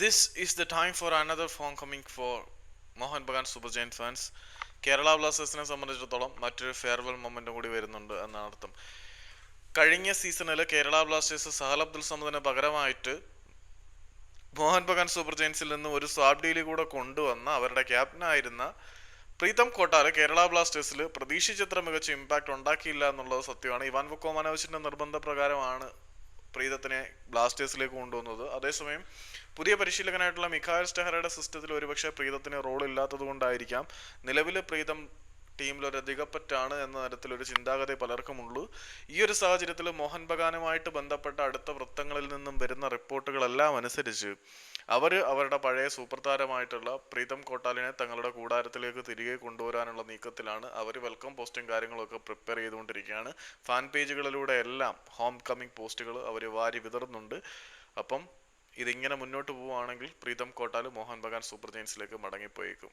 This is the time for another homecoming for Mohan Bagan super giant fans Kerala ബ്ലാസ്റ്റേഴ്സിനെ സംബന്ധിച്ചിടത്തോളം മറ്റൊരു farewell momentum കൂടി വരുന്നുണ്ട് എന്നാണ് അർത്ഥം. കഴിഞ്ഞ സീസണിൽ കേരള ബ്ലാസ്റ്റേഴ്സ് സഹൽ അബ്ദുൽ സമദിന് പകരമായിട്ട് മോഹൻ ബഗാൻ സൂപ്പർ ജയൻസിൽ നിന്ന് ഒരു സ്വാബ് ഡീൽ കൂടെ കൊണ്ടുവന്ന അവരുടെ ക്യാപ്റ്റനായിരുന്ന പ്രീതം കോട്ടാൽ കേരള ബ്ലാസ്റ്റേഴ്സിൽ പ്രതീക്ഷിച്ചത്ര മികച്ച ഇമ്പാക്ട് ഉണ്ടാക്കിയില്ല എന്നുള്ളത് സത്യമാണ്. ഇവാൻ വക്കോമാനോവിച്ചിന്റെ നിർബന്ധ പ്രകാരമാണ് പ്രീതത്തിനെ ബ്ലാസ്റ്റേഴ്സിലേക്ക് കൊണ്ടുവന്നത്. അതേസമയം പുതിയ പരിശീലകനായിട്ടുള്ള മിഖായൽ സ്റ്റെഹറയുടെ സിസ്റ്റത്തിൽ ഒരുപക്ഷെ പ്രീതത്തിന് റോൾ ഇല്ലാത്തത് കൊണ്ടായിരിക്കാം നിലവിൽ പ്രീതം ടീമിൽ ഒരു അധികപ്പറ്റാണ് എന്ന തരത്തിലൊരു ചിന്താഗതി പലർക്കുമുള്ളൂ. ഈ ഒരു സാഹചര്യത്തിൽ മോഹൻ ബഗാനുമായിട്ട് ബന്ധപ്പെട്ട അടുത്ത വൃത്തങ്ങളിൽ നിന്നും വരുന്ന റിപ്പോർട്ടുകളെല്ലാം അനുസരിച്ച് അവർ അവരുടെ പഴയ സൂപ്പർ താരമായിട്ടുള്ള പ്രീതം കോട്ടാലിനെ തങ്ങളുടെ കൂടാരത്തിലേക്ക് തിരികെ കൊണ്ടുവരാനുള്ള നീക്കത്തിലാണ് അവർ വെൽക്കം പോസ്റ്റും കാര്യങ്ങളൊക്കെ പ്രിപ്പയർ ചെയ്തുകൊണ്ടിരിക്കുകയാണ്. ഫാൻ പേജുകളിലൂടെ എല്ലാം ഹോം കമ്മിങ് പോസ്റ്റുകൾ അവർ വാരി വിതറുന്നുണ്ട്. അപ്പം ഇതിങ്ങനെ മുന്നോട്ട് പോവുകയാണെങ്കിൽ പ്രീതം കോട്ടാൽ മോഹൻ ബഗാൻ സൂപ്പർ ജയൻസിലേക്ക് മടങ്ങിപ്പോയേക്കും.